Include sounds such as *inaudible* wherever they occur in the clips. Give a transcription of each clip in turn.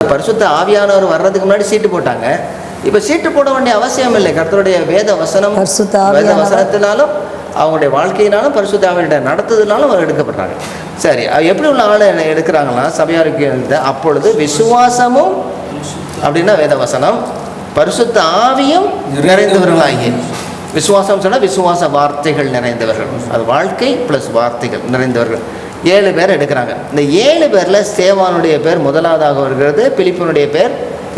பரிசுத்த ஆவியானவர் வர்றதுக்கு முன்னாடி சீட்டு போட்டாங்க இப்போ சீட்டு போட வேண்டிய அவசியம் இல்லை கர்த்தருடைய வேத வசனம் வேத. வசனத்தினாலும் அவங்களுடைய வாழ்க்கையினாலும் பரிசுத்த ஆவியிட நடத்துதனாலும் அவர் எடுக்கப்படுறாங்க சரி எப்படி உள்ள ஆளை என்ன எடுக்கிறாங்களா சபையாருக்கு எழுத அப்பொழுது விசுவாசமும் அப்படின்னா வேதவசனம் பரிசுத்த ஆவியும் நிறைந்தவர்களாகிய விசுவாசம் சொன்னால் விசுவாச வார்த்தைகள் நிறைந்தவர்கள். அது வாழ்க்கை ப்ளஸ் வார்த்தைகள் நிறைந்தவர்கள். ஏழு பேர் எடுக்கிறாங்க. இந்த ஏழு பேரில் சேவானுடைய பேர் முதலாவதாக வருகிறது பிலிப்பனுடைய பேர்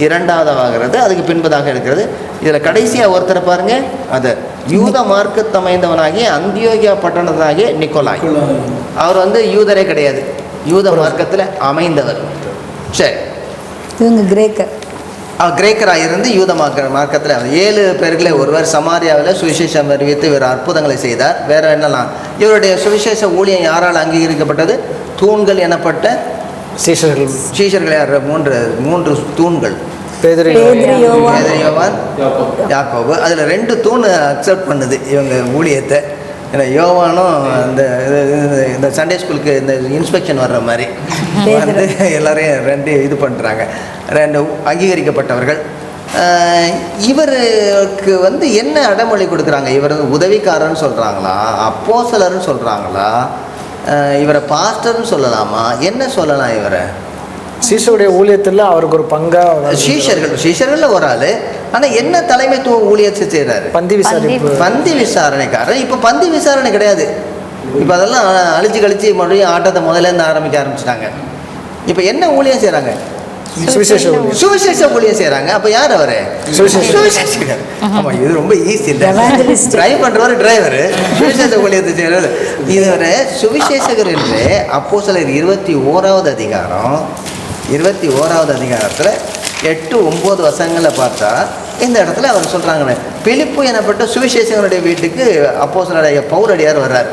இரண்டாவதாகிறது அதுக்கு பின்பதாக எடுக்கிறது. இதில் கடைசியாக ஒருத்தரை பாருங்கள் அதை யூத மார்க்கத்தமைந்தவனாகிய அந்தியோகியா பட்டணத்தாகிய நிக்கோலாய். அவர் வந்து யூதரே கிடையாது. யூத மார்க்கத்தில் அமைந்தவர். சரி இவங்க கிரேக்க. அவர் கிரேக்கராக இருந்து யூத மார்க்க மார்க்கத்தில் ஏழு பேர்களே ஒருவர் சமாரியாவில் சுவிசேஷம் அறிவித்து இவர் அற்புதங்களை செய்தார். வேற என்னலாம் இவருடைய சுவிசேஷ ஊழியம் யாரால் அங்கீகரிக்கப்பட்டது? தூண்கள் எனப்பட்ட சீஷர்கள். சீஷர்கள் யார்? மூன்று மூன்று தூண்கள். பேதரி பேதுரு, யோவான். பேதுரு, யோவான் யாக்கோபு. அதில் ரெண்டு தூண் அக்செப்ட் பண்ணுது இவங்க ஊழியத்தை. ஏன்னா யோவானும் இது- இந்த சண்டே ஸ்கூலுக்கு இந்த இன்ஸ்பெக்ஷன் வர்ற மாதிரி வந்து எல்லாரையும் ரெண்டு இது பண்ணுறாங்க ரெண்டு அங்கீகரிக்கப்பட்டவர்கள். இவருக்கு வந்து என்ன அடமொழி கொடுக்குறாங்க? இவர் வந்து உதவிக்காரன்னு சொல்கிறாங்களா அப்போசலர்னு சொல்கிறாங்களா இவரை பாஸ்டர்னு சொல்லலாமா? என்ன சொல்லலாம் இவரை? சீஷருடைய ஊழியத்தில் அவருக்கு ஒரு பங்கா சீஷர்கள் சீஷர்கள் ஒரு ஆள். ஆனால் என்ன தலைமைத்துவ ஊழியத்தை செய்கிறாரு பந்தி விசாரிப்பு. பந்தி விசாரணைக்காரர். இப்போ பந்தி விசாரணை கிடையாது. இப்போ அதெல்லாம் அழிச்சு கழிச்சு மறுபடியும் ஆட்டத்தை முதல்ல இருந்து ஆரம்பிக்க ஆரம்பிச்சிட்டாங்க. இப்போ என்ன ஊழியம் செய்கிறாங்க சுவிசேஷ ஊழியம். செய்கிறாங்க அப்போ யார் அவர்? ஆமாம் இது ரொம்ப ஈஸி. டிரைவ் பண்ணுறவர் டிரைவர் சுவிசேஷ ஊழியத்தை செய்கிறது இது ஒரு சுவிசேஷகர் என்று அப்போ சிலர் இருபத்தி ஓராவது அதிகாரம் இருபத்தி ஓராவது அதிகாரத்தில் எட்டு ஒம்பது வசங்களை பார்த்தா இந்த இடத்துல அவர் சொல்கிறாங்களே பிலிப்பு எனப்பட்ட சுவிசேஷகனுடைய வீட்டுக்கு அப்போ சிலருடைய பௌரடியார் வர்றார்.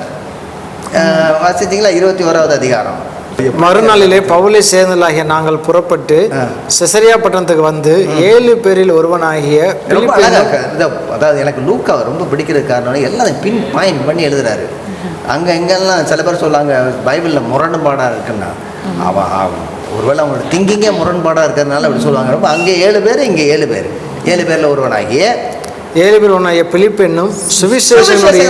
அஹ் வாசித்தீங்களா? இருபத்தி ஓராவது அதிகாரம். மறுநாளிலே பவுலை சேர்ந்தலாகிய நாங்கள் புறப்பட்டு. செசரியா பட்டணத்துக்கு வந்து ஏழு பேரில் ஒருவனாகிய அதாவது எனக்கு லூக்காவை ரொம்ப பிடிக்கிறது காரணம் எல்லாம் பின் பாயிண்ட் பண்ணி எழுதுறாரு. அங்கே எங்கெல்லாம் சில பேர் சொல்லுவாங்க பைபிளில் முரண்பாடாக இருக்குன்னா அவன் ஒருவேளை அவங்களோட திங்கிங்கே முரண்பாடாக இருக்கிறதுனால அப்படி சொல்லுவாங்க. ரொம்ப அங்கே ஏழு பேர் இங்கே ஏழு பேர். ஏழு பேரில் ஒருவனாகிய ஏழு பேர் ஒன்றாகிய பிலிப்பு என்னும் சுவிசேஷனுடைய.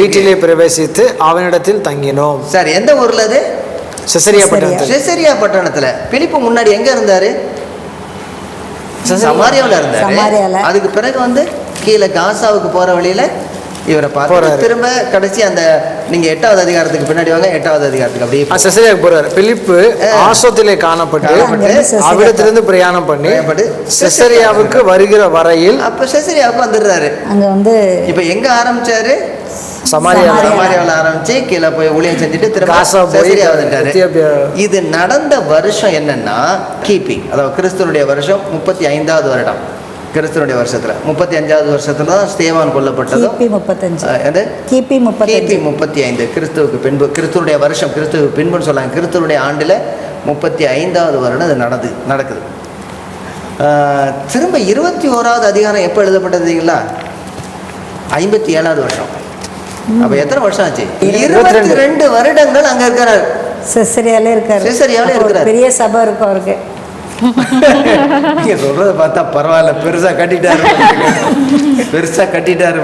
வீட்டிலே. பிரவேசித்து அவனிடத்தில் தங்கினோம். சரி எந்த ஊரில் அது? செசரியா பட்டணத்தில். செசரியா பட்டணத்தில். பிலிப்பு முன்னாடி எங்கே இருந்தார்? சமாரியாவில் இருந்தார். சமாரியால. அதுக்கு பிறகு வந்து கீழே காசாவுக்கு போகிற வழியில் இவரை பார்த்து. திரும்ப கடைசி அந்த நீங்கள் எட்டாவது அதிகாரத்துக்கு பின்னாடி வாங்க எட்டாவது அதிகாரத்துக்கு அப்படியே ஆ, செசரியாவுக்கு போறாரு. பிலிப்பு ஆசோத்திலே காணப்பட்டு அவ்விடத்திலிருந்து பிரயாணம் பண்ணி செசரியாவுக்கு வருகிற வரையில் அப்போ செசரியாவுக்கு வந்துடுறாரு. அங்க வந்து இப்போ எங்கே ஆரம்பிச்சாரு? Samaria Samaria. சமாரியாவில் ஆரம்பிச்சு கீழே போய் ஊழியம் செஞ்சுட்டு திரும்ப இது நடந்த வருஷம் என்னன்னா கிபி அதாவது கிறிஸ்துவனுடைய வருஷம் முப்பத்தி ஐந்தாவது வருடம். கிறிஸ்துவனுடைய வருஷத்துல. முப்பத்தி அஞ்சாவது வருஷத்துல தான் ஸ்தேவான் கொல்லப்பட்டதும் கிபி முப்பத்தஞ்சு. கிபி முப்பத்தஞ்சு. முப்பத்தி ஐந்து கிறிஸ்துவுக்கு பின்பு கிறிஸ்துவனுடைய வருஷம் கிறிஸ்துவுக்கு பின்புன்னு சொல்லாங்க. கிறிஸ்துவனுடைய ஆண்டில் முப்பத்தி ஐந்தாவது வருடம் அது நடந்து நடக்குது. திரும்ப இருபத்தி ஓராவது அதிகாரம் எப்போ எழுதப்பட்டதுங்களா ஐம்பத்தி ஏழாவது வருஷம். அப்போ எத்தனை வருஷம் ஆச்சு? இருபத்தி ரெண்டு. வருடங்கள் அங்கே இருக்கிறார் செசரியாலே இருக்காரு. ஒரு இருக்கிறாரு. பெரிய சபை இருக்கும் அவருக்கு. நீங்க சொல்றத பார்த்தா பரவாயில்ல. பெருசா கட்டிட்டாரு பெருசா கட்டிட்டாரு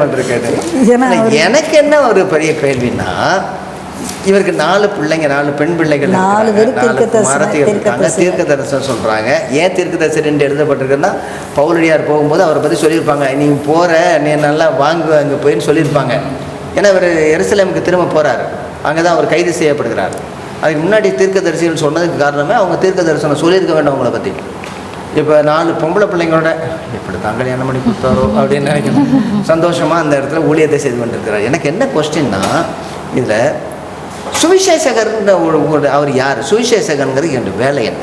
அவரு- எனக்கு என்ன ஒரு பெரிய கேள்வின்னா இவருக்கு நாலு பிள்ளைங்க நாலு பெண் பிள்ளைகள் நாலு இருக்காங்க. தீர்க்க தரிசனம் சொல்றாங்க. ஏன் தீர்க்க தரிசனம் எழுதப்பட்டிருக்குன்னா பவுலடியார் போகும்போது அவரை பத்தி சொல்லியிருப்பாங்க. நீ போற நீ நல்லா வாங்கு அங்க போயின்னு சொல்லியிருப்பாங்க. ஏன்னா இவர் எருசலேமுக்கு திரும்ப போறாரு. அங்கதான் அவர் கைது செய்யப்படுகிறார். அதுக்கு முன்னாடி தீர்க்க தரிசனம் சொன்னதுக்கு காரணமே அவங்க தீர்க்க தரிசனம் சொல்லியிருக்க வேண்டும் அவங்கள பத்தி. இப்போ நாலு பொம்பளை பிள்ளைங்களோட எப்படி தான் கல்யாணம் பண்ணி கொடுத்தாரோ அப்படின்னு நினைக்கிறேன் சந்தோஷமாக அந்த இடத்துல ஊழியத்தை செய்து கொண்டிருக்கிறார். எனக்கு என்ன கொஸ்டின்னா இதில் சுவிசேஷகர்ன்ற ஒரு அவர் யார்? சுவிசேஷகங்கிறது என்னுடைய வேலை என்ன?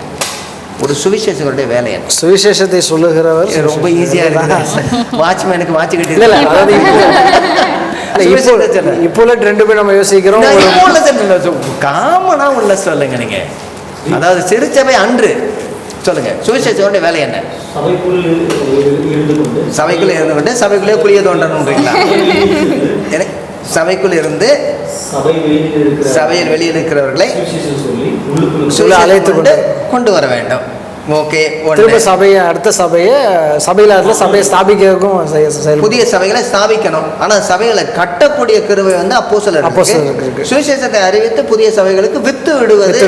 ஒரு சுவிசேஷகருடைய வேலை என்ன? சுவிசேஷத்தை சொல்லுகிறவர் ரொம்ப ஈஸியாக இருக்குது. வாட்ச்மேனுக்கு வாட்ச் கட்டி இப்போ உள்ள ரெண்டு பேர் நம்ம யோசிக்கிறோம். இப்போ உள்ள சொல்லுங்க. சு- காமனா உள்ள சொல்லுங்க நீங்க. அதாவது சிறுச்சபை அன்று. சொல்லுங்க சுவிசேஷோட வேலை என்ன? சபைக்குள்ள இருந்து கொண்டு சபைக்குள்ளே குளிய தோண்டணுன்றீங்களா எனக்கு சபைக்குள் இருந்து சபை வெளியில் இருக்கிற சபையில் வெளியில் இருக்கிறவர்களை அழைத்து கொண்டு கொண்டு வர வேண்டும். ஓகே திரும்ப சபையை அடுத்த சபையை சபையில் சபையை ஸ்தாபிக்கிறதுக்கும். புதிய சபைகளை ஸ்தாபிக்கணும் ஆனா சபைகளை கட்டக்கூடிய கிருபை வந்து அப்போஸ்தலருக்கு இருக்கு. சுவிசேஷத்தை அறிவித்து புதிய சபைகளுக்கு வித்து விடுவது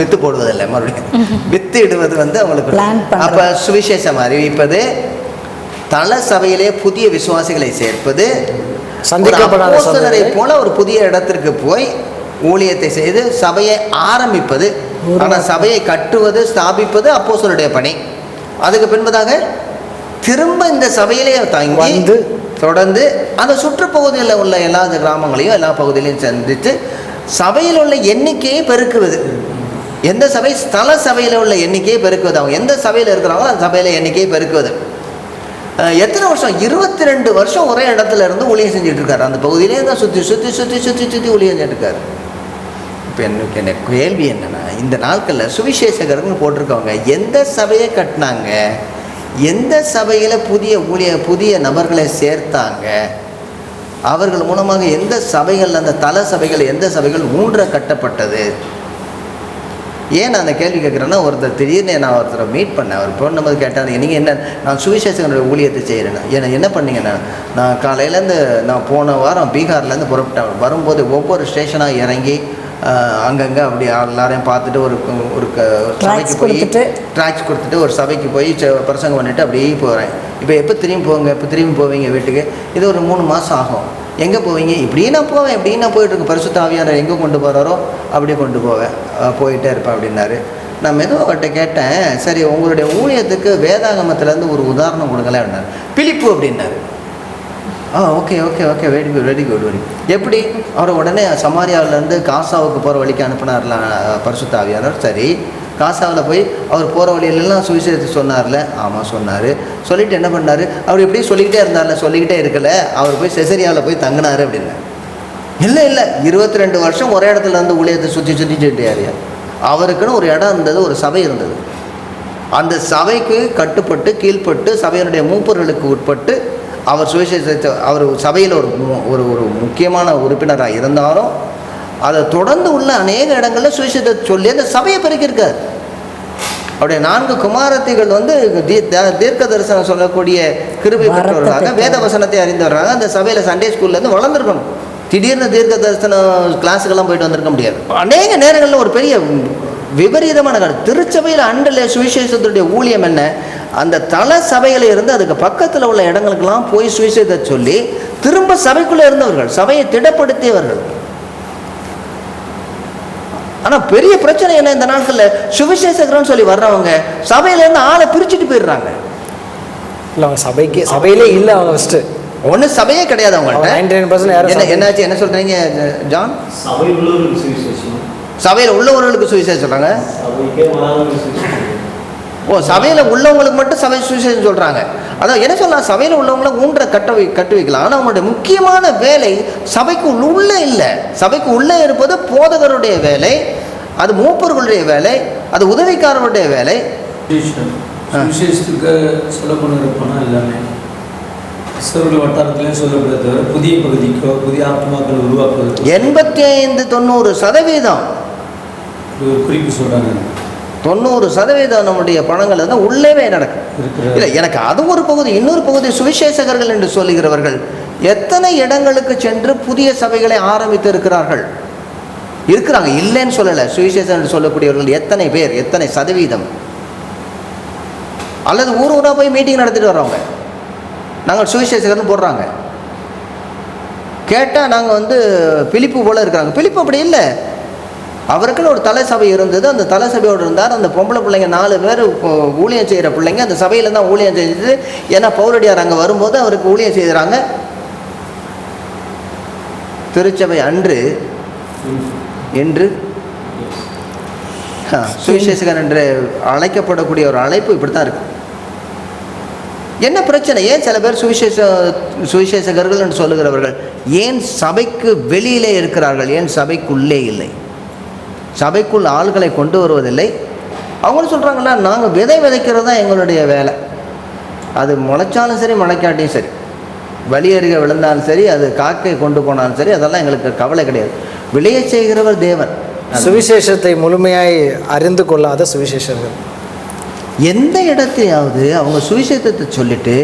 வித்து போடுவதில்லை மறுபடியும் *laughs* வித்து இடுவது வந்து அவங்களுக்கு. அப்ப சுவிசேஷம் அறிவிப்பது தல சபையிலே புதிய விசுவாசிகளை சேர்ப்பது சந்திக்கப்படாத போல ஒரு புதிய இடத்திற்கு போய் ஊழியத்தை செய்து சபையை ஆரம்பிப்பது ஆனா சபையை கட்டுவது ஸ்தாபிப்பது அப்போஸ்தலருடைய பணி. அதுக்கு பின்பதாக திரும்ப இந்த சபையிலே தங்கி வந்து தொடர்ந்து அந்த சுற்றுப்பகுதிகளில் உள்ள எல்லா கிராமங்களையும் எல்லா பகுதியிலையும் சந்தித்து சபையில் உள்ள எண்ணிக்கையை பெருக்குவது. எந்த சபை ஸ்தல சபையில் உள்ள எண்ணிக்கையை பெருக்குவது? அவங்க எந்த சபையில் இருக்கிறாங்களோ அந்த சபையில் எண்ணிக்கையை பெருக்குவது. எத்தனை வருஷம்? இருபத்தி ரெண்டு வருஷம் ஒரே இடத்துல இருந்து ஊழியம் செஞ்சுட்டு இருக்காரு. அந்த பகுதியிலே தான் சுற்றி சுற்றி சுற்றி சுற்றி சுற்றி ஊழியம் செஞ்சுட்டு இருக்காரு. இப்போ எனக்கு என்ன கேள்வி என்னென்னா இந்த நாட்களில் சுவிசேஷகர்னு போட்டிருக்கவங்க எந்த சபையை கட்டினாங்க? எந்த சபையில் புதிய ஊழிய புதிய நபர்களை சேர்த்தாங்க? அவர்கள் மூலமாக எந்த சபைகள் அந்த தல சபைகள் எந்த சபைகள் ஊன்ற கட்டப்பட்டது? ஏன் நான் அந்த கேள்வி கேட்குறேன்னா ஒருத்தர் திடீர்னு நான் ஒருத்தரை மீட் பண்ணேன். அவர் ஃபோன் நம்பர் கேட்டார் நீங்கள் என்ன நான் சுவிசேஷனுடைய ஊழியத்தை செய்கிறேன் என்ன என்ன பண்ணீங்கன்னா நான் காலையிலேருந்து நான் போன வாரம் பீகார்லேருந்து புறப்பட்டேன். வரும்போது ஒவ்வொரு ஸ்டேஷனாக இறங்கி அங்கங்கே அப்படி எல்லாரையும் பார்த்துட்டு ஒரு ஒரு சபைக்கு போய். ட்ராக்ஸ் கொடுத்துட்டு ஒரு சபைக்கு போய் பிரசங்கம் பண்ணிட்டு அப்படியே போகிறேன் இப்போ எப்போ திரும்பி போங்க எப்போ திரும்பி போவீங்க வீட்டுக்கு? இது ஒரு மூணு மாதம் ஆகும். எங்கே போவீங்க? இப்படியே நான் போவேன் இப்படியே நான் போயிட்டு இருக்கேன் பரிசுத்த ஆவியானவர் எங்கே கொண்டு போகிறாரோ அப்படியே கொண்டு போவேன். போயிட்டே இருப்பேன் அப்படின்னாரு. நான் மெதுவாக அவர்கிட்ட கேட்டேன் சரி உங்களுடைய ஊழியத்துக்கு வேதாகமத்துலேருந்து ஒரு உதாரணம் கொடுங்களேன் அப்படின்னாரு. பிலிப்பு அப்படின்னாரு. ஆ okay okay okay very good very good very எப்படி? அவரை உடனே சமாரியாவிலேருந்து காசாவுக்கு போகிற வழிக்கு அனுப்பினார்ல பரிசுத்தாவியானவர்? சரி. காசாவில் போய் அவர் போகிற வழியிலலாம் சுவிசேஷத்தை சொன்னார்ல? ஆமாம் சொன்னார். சொல்லிட்டு என்ன பண்ணார்? அவர் இப்படியே சொல்லிக்கிட்டே இருந்தார்ல சொல்லிக்கிட்டே இருக்கல. அவர் போய் செசரியாவில் போய் தங்கினார் அப்படின்னு. இல்லை இல்லை. இருபத்தி ரெண்டு வருஷம் ஒரே இடத்துல இருந்து ஊழியத்தை சுற்றி சுற்றி சுட்டியாரியா அவருக்குன்னு ஒரு இடம் இருந்தது ஒரு சபை இருந்தது. அந்த சபைக்கு கட்டுப்பட்டு கீழ்ப்பட்டு சபையினுடைய மூப்பர்களுக்கு உட்பட்டு அவர் சுவிசேஷத்தை அவர் சபையில் ஒரு ஒரு ஒரு முக்கியமான உறுப்பினராக இருந்தாலும் அதை தொடர்ந்து உள்ள அநேக இடங்களில் சுவிசேஷத்தை சொல்லி அந்த சபையை பெருக்கியிருக்கார். அவருடைய நான்கு குமாரத்திகள் வந்து தீர்க்க தரிசனம் சொல்லக்கூடிய கிருபை பெற்றவர்களாக பெற்றவர். வேத வசனத்தை அறிந்தவராக அந்த சபையில் சண்டே ஸ்கூல்லேருந்து வளர்ந்துருக்கணும். திடீர்னு தீர்க்க தரிசனம் கிளாஸுக்கெல்லாம் போயிட்டு வந்திருக்க முடியாது. அநேக நேரங்களில் ஒரு பெரிய விபரீதமான கருத்து திருச்சபையில் அன்றில் சுவிசேஷத்துடைய ஊழியம் என்ன? அந்த தல சபையில் இருந்து அதுக்கு பக்கத்தில் உள்ள இடங்களுக்கெல்லாம் போய் சுவிசேஷத்தை சொல்லி திரும்ப சபைக்குள்ளே இருந்தவர்கள் சபையை திடப்படுத்தியவர்கள். ஆனால் பெரிய பிரச்சனை என்ன இந்த நாட்களில்? சுவிசேஷகர்னு சொல்லி வர்றவங்க சபையிலேருந்து ஆளை பிரிச்சுட்டு போயிடுறாங்க. இல்லை அவங்க சபைக்கு சபையிலே இல்லை அவங்க ஃபஸ்ட்டு ஒன்றும் சபையே கிடையாது அவங்கள்ட்ட. என்னாச்சு என்ன சொல்றீங்க ஜான்? சபை உள்ளவர்களுக்கு சுவிசேஷம் சபையில் உள்ளவர்களுக்கு சுவிசேஷம் சுவிசேஷம் ஓ சபையில் உள்ளவங்களுக்கு மட்டும் சபை சுவிசேஷம் சொல்றாங்க. அதான் என்ன சொல்லலாம் சபையில் உள்ளவங்கள ஊன்ற கட்ட வை கட்டு வைக்கலாம். ஆனால் அவங்களுடைய முக்கியமான வேலை சபைக்கு உள்ளே இல்லை. சபைக்கு உள்ளே இருப்பது போதகருடைய வேலை அது மூப்பர்களுடைய வேலை அது உதவிக்காரருடைய வேலை. பணம் எல்லாமே. கிறிஸ்தவர்கள் வட்டாரத்திலையும் புதிய பகுதிக்கோ புதிய ஆத்மாக்கள் எண்பத்தி ஐந்து தொண்ணூறு சதவீதம் ஒரு குறிப்பு சொல்கிறாங்க தொண்ணூறு சதவீதம் நம்முடைய பணங்கள் வந்து உள்ளேவே நடக்கும். இல்லை எனக்கு அது ஒரு பகுதி இன்னொரு பகுதி சுவிசேஷகர்கள் என்று சொல்லுகிறவர்கள் எத்தனை இடங்களுக்கு சென்று புதிய சபைகளை ஆரம்பித்து இருக்கிறார்கள் இருக்கிறாங்க இல்லைன்னு சொல்லலை. சுவிசேஷம் என்று சொல்லக்கூடியவர்கள் எத்தனை பேர் எத்தனை சதவீதம்? அல்லது ஊர் ஊராக போய் மீட்டிங் நடத்திட்டு வர்றவங்க? நாங்கள் சுவிசேஷகர்னு போடுறாங்க. கேட்டால் நாங்கள் வந்து பிலிப்பு போல இருக்கிறாங்க. பிலிப்பு அப்படி இல்லை. அவருக்குன்னு ஒரு தலை சபை இருந்தது. அந்த தலை சபையோடு இருந்தார். அந்த பொம்பளை பிள்ளைங்க நாலு பேர் ஊழியம் செய்கிற பிள்ளைங்க. அந்த சபையில் தான் ஊழியம் செஞ்சது. ஏன்னா பௌரடியார் அங்கே வரும்போது அவருக்கு ஊழியம் செய்கிறாங்க. திருச்சபை அன்று என்று சுவிசேஷகன் சுவிசேஷகர் என்று அழைக்கப்படக்கூடிய ஒரு அழைப்பு இப்படி தான் இருக்கு. என்ன பிரச்சனை? ஏன் சில பேர் சுவிசேஷ சுவிசேஷகர்கள் என்று சொல்லுகிறவர்கள் ஏன் சபைக்கு வெளியிலே இருக்கிறார்கள்? ஏன் சபைக்குள்ளே இல்லை? சபைக்குள் ஆள்களை கொண்டு வருவதில்லை. அவங்களும் சொல்கிறாங்களா நாங்கள் விதை விதைக்கிறது தான் எங்களுடைய வேலை. அது முளைச்சாலும் சரி முளைக்காட்டியும் சரி. வழியருக விழுந்தாலும் சரி அது காக்கை கொண்டு போனாலும் சரி அதெல்லாம் எங்களுக்கு கவலை கிடையாது. விளைய செய்கிறவர் தேவன். சுவிசேஷத்தை முழுமையாய் அறிந்து கொள்ளாத சுவிசேஷர்கள். எந்த இடத்தையாவது அவங்க சுவிசேஷத்தை சொல்லிட்டு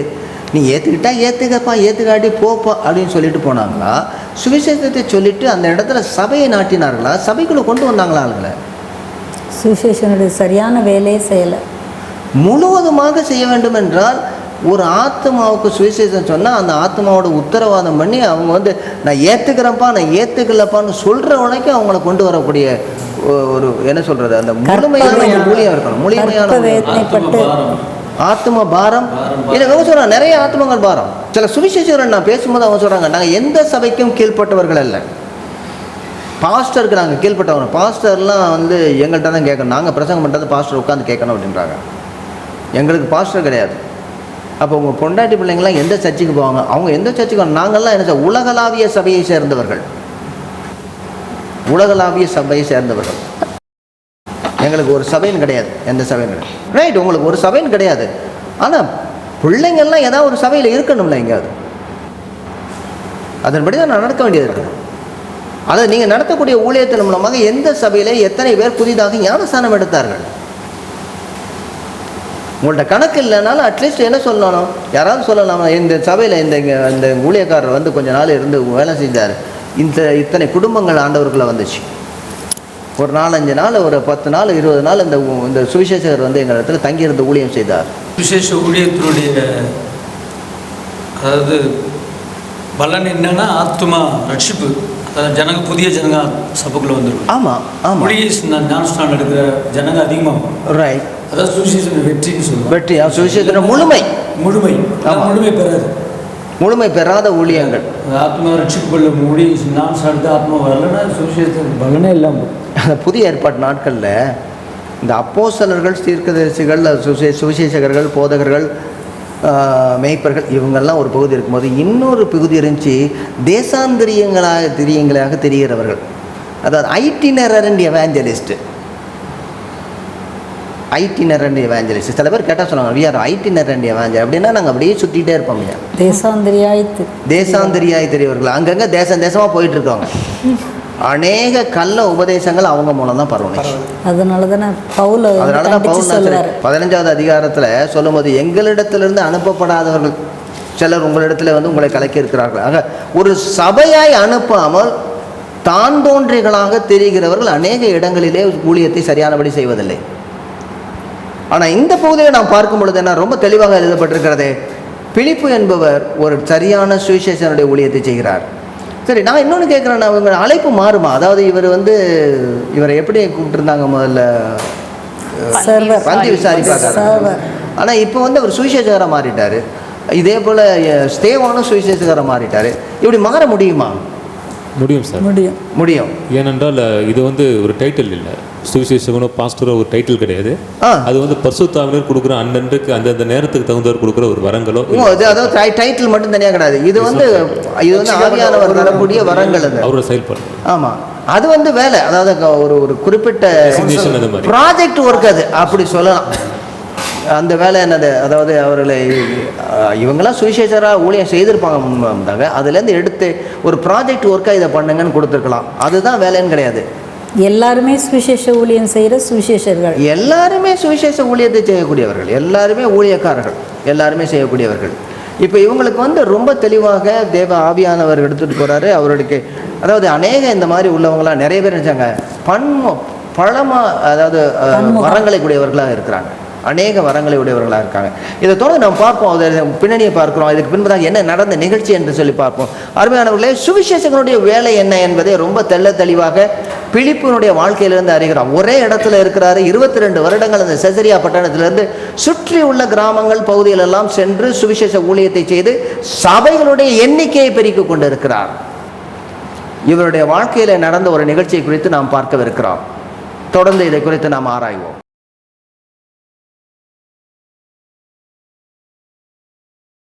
நீ ஏற்றுக்கிட்டா ஏற்றுக்கப்பா ஏற்றுக்காட்டி போப்பா அப்படின்னு சொல்லிட்டு போனாங்களா சுவிசேஷத்தை சொல்லிட்டு அந்த இடத்துல சபையை நாட்டினார்களா? சபைக்குள்ளே கொண்டு வந்தாங்களா ஆளுங்களை சுவிசேஷனுடைய சரியான வேலையை செய்யலை. முழுவதுமாக செய்ய வேண்டும் என்றால் ஒரு ஆத்மாவுக்கு சுவிசேஷம் சொன்னால் அந்த ஆத்மாவோட உத்தரவாதம் பண்ணி அவங்க வந்து நான் ஏற்றுக்கிறேன்ப்பா நான் ஏற்றுக்கலப்பான்னு சொல்கிற வரைக்கும் அவங்கள கொண்டு வரக்கூடிய ஒரு என்ன சொல்கிறது அந்த முழுமையான ஒரு ஊழியம் இருக்கணும். முழுமையான ஆத்ம பாரம் அவங்க சொல்கிறாங்க நிறைய ஆத்மங்கள் பாரம். சில சுவிசேஷகர்கள் நான் பேசும்போது அவங்க சொல்கிறாங்க நாங்கள் எந்த சபைக்கும் கீழ்ப்பட்டவர்கள் அல்ல. பாஸ்டருக்கு நாங்கள் கீழ்ப்பட்டவங்க. பாஸ்டர்லாம் வந்து எங்கள்கிட்ட தான் கேட்கணும். நாங்கள் பிரசங்கம் பண்ணுறது பாஸ்டர் உட்காந்து கேட்கணும் அப்படின்றாங்க. எங்களுக்கு பாஸ்டர் கிடையாது. அப்போ உங்கள் பொண்டாட்டி பிள்ளைங்களாம் எந்த சர்ச்சுக்கு போவாங்க? அவங்க எந்த சர்ச்சுக்கு நாங்கள்லாம் என்ன செய்ய உலகளாவிய சபையை சேர்ந்தவர்கள். உலகளாவிய சபையை சேர்ந்தவர்கள். எங்களுக்கு ஒரு சபைன்னு கிடையாது. எந்த சபையும் கிடையாது. ரைட் உங்களுக்கு ஒரு சபைன்னு கிடையாது. ஆனால் பிள்ளைங்கள்லாம் ஏதாவது ஒரு சபையில் இருக்கணும்ல எங்கேயாவது. அதன்படி தான் நான் நடக்க வேண்டியது இருக்குது அதை நீங்கள் நடத்தக்கூடிய ஊழியத்தின் மூலமாக எந்த சபையில் எத்தனை பேர் புதிதாக ஞானஸ்தானம் எடுத்தார்கள்? உங்கள்ட்ட கணக்கு இல்லைனாலும் அட்லீஸ்ட் என்ன சொல்லணும்? யாராவது சொல்லலாம்? இந்த சபையில் இந்த இந்த ஊழியக்காரர் வந்து கொஞ்ச நாள் இருந்து வேலை செஞ்சார். இந்த இத்தனை குடும்பங்கள் ஆண்டவர்களை வந்துச்சு. ஒரு நாலஞ்சு நாள் ஒரு பத்து நாள் இருபது நாள் இந்த இந்த சுவிசேஷகர் வந்து எங்கள் இடத்துல தங்கியிருந்து ஊழியம் செய்தார். விசேஷ ஊழியத்தினுடைய அதாவது பலன் என்னன்னா ஆத்மா ரட்சிப்பு. அதாவது ஜனங்க புதிய ஜனங்க சபைக்குள்ள வந்துருக்கும் ஆமாம் ஆமாம் மொழியை ஞானஸ்தானம் எடுக்கிற ஜனங்க அதிகமாகும் ரைட் அதாவது சுவிசேஷன் வெற்றின்னு சொல்லுவாங்க. வெற்றி சுவிசேஷத்தின் முழுமை. முழுமை. முழுமை பெறாது. முழுமை பெறாத ஊழியங்கள். ஆத்மா ரட்சிப்புக்குள்ள மூடி ஞானஸ்தானம் எடுத்து ஆத்மா வரலன்னா சுவிசேஷத்துக்கு பலனே இல்லாமல் அந்த புதிய ஏற்பாட்டு நாட்களில் இந்த அப்போஸ்தலர்கள் தீர்க்கதரிசிகள் சுசே சுவிசேஷகர்கள் போதகர்கள் மேய்ப்பர்கள் இவங்கெல்லாம் ஒரு பகுதி இருக்கும்போது இன்னொரு பகுதி இருந்துச்சு தேசாந்திரியங்களாக திரியங்களாக தெரிகிறவர்கள். அதாவது itinerant and itinerant and evangelist சில பேர் கேட்டால் சொன்னாங்க we are itinerant and evangel அப்படின்னா நாங்கள் அப்படியே சுற்றிட்டே இருப்போம் ஐயா தேசாந்திரியாய்த்து. தேசாந்திரியாய் தெரியவர்கள் அங்கங்கே தேசம் தேசமாக போயிட்டு இருக்காங்க *laughs* அநேக கள்ள உபதேசங்கள் அவங்க மூலம் தான் பரவணுச்சு அதனால தானே பவுல அதனால தான் பவுல் பதினஞ்சாவது அதிகாரத்தில் சொல்லும்போது எங்களிடத்திலிருந்து அனுப்பப்படாதவர்கள் சிலர் உங்களிடத்தில் வந்து உங்களை கலக்கி இருக்கிறார்கள் ஆக ஒரு சபையாய் அனுப்பாமல் தான் தோன்றிகளாக தெரிகிறவர்கள் அநேக இடங்களிலே ஊழியத்தை சரியானபடி செய்வதில்லை. ஆனால் இந்த பகுதியை நாம் பார்க்கும் பொழுது என்ன ரொம்ப தெளிவாக எழுதப்பட்டிருக்கிறது பிலிப்பு என்பவர் ஒரு சரியான சுவிசேஷனுடைய ஊழியத்தை செய்கிறார். சரி நான் இன்னொன்று கேட்குறேன் அவங்க அழைப்பு மாறுமா? அதாவது இவர் வந்து இவரை எப்படி கூப்பிட்டுருந்தாங்க முதல்ல? பந்தி விசாரிப்பாங்க ஆனால் இப்போ வந்து அவர் சுவிசேஷகராக மாறிட்டார். இதே போல் ஸ்தேவானும் சுவிசேஷகராக மாறிட்டார். இப்படி மாற முடியுமா? முடியும் சார். முடியும். முடியும். ஏனென்றால் இது வந்து ஒரு டைட்டில் இல்லை. சுவிசேஷகனோ பாஸ்டரோ ஒரு டைட்டில் கிடையாது. ஆ. அது வந்து பரிசுத்தாவினர் கொடுக்குற அந்தன்றைக்கு அந்தந்த நேரத்துக்கு தகுந்தவர் கொடுக்குற ஒரு வரங்களோ இது அதாவது டை- டைட்டில் மட்டும் தனியாக கிடையாது. இது வந்து இது வந்து ஆவியானவர் தரக்கூடிய வரங்கள் அது. அவரோட செயல்பாடு. ஆமாம் அது வந்து வேலை. அதாவது ஒரு ஒரு குறிப்பிட்ட அது. ப்ராஜெக்ட் ஒர்க் அது. அப்படி சொல்லலாம். அந்த வேலை என்னது? அதாவது அவர்களை அஹ், இவங்கெல்லாம் சுவிசேஷராக ஊழியம் செய்திருப்பாங்க அதுலேருந்து எடுத்து ஒரு ப்ராஜெக்ட் ஒர்க்காக இதை பண்ணுங்கன்னு கொடுத்துருக்கலாம். அதுதான் வேலைன்னு கிடையாது. எல்லாருமே சுவிசேஷ ஊழியம் செய்கிற சுவிசேஷர்கள். எல்லாருமே சுவிசேஷ ஊழியத்தை செய்யக்கூடியவர்கள். எல்லாருமே ஊழியக்காரர்கள். எல்லாருமே செய்யக்கூடியவர்கள். இப்போ இவங்களுக்கு வந்து ரொம்ப தெளிவாக தேவ ஆவியானவர் எடுத்துகிட்டு போகிறாரு அவருக்கு அதாவது அநேக இந்த மாதிரி உள்ளவங்களாம் நிறைய பேர் நினச்சாங்க. பன்ம பழமா அதாவது. வரங்களை கூடியவர்களாக இருக்கிறாங்க. அநேக வரங்களை உடையவர்களாக இருக்காங்க. இதை தொடர்ந்து நாம் பார்ப்போம். அதை பின்னணியை பார்க்கிறோம். இதுக்கு பின்பதாக என்ன நடந்த நிகழ்ச்சி என்று சொல்லி பார்ப்போம். அருமையானவர்களே சுவிசேஷங்களுடைய வேலை என்ன என்பதை ரொம்ப தெள்ள தெளிவாக பிலிப்பினுடைய வாழ்க்கையிலிருந்து அறிகிறோம். ஒரே இடத்துல இருக்கிறாரு. இருபத்தி ரெண்டு வருடங்கள் அந்த செசரியா பட்டணத்திலிருந்து சுற்றி உள்ள கிராமங்கள் பகுதிகளெல்லாம் சென்று சுவிசேஷ ஊழியத்தை செய்து சபைகளுடைய எண்ணிக்கையை பெருக்கிக் கொண்டிருக்கிறார். இவருடைய வாழ்க்கையில் நடந்த ஒரு நிகழ்ச்சியை குறித்து நாம் பார்க்கவிருக்கிறோம். தொடர்ந்து இதை குறித்து நாம் ஆராய்வோம்.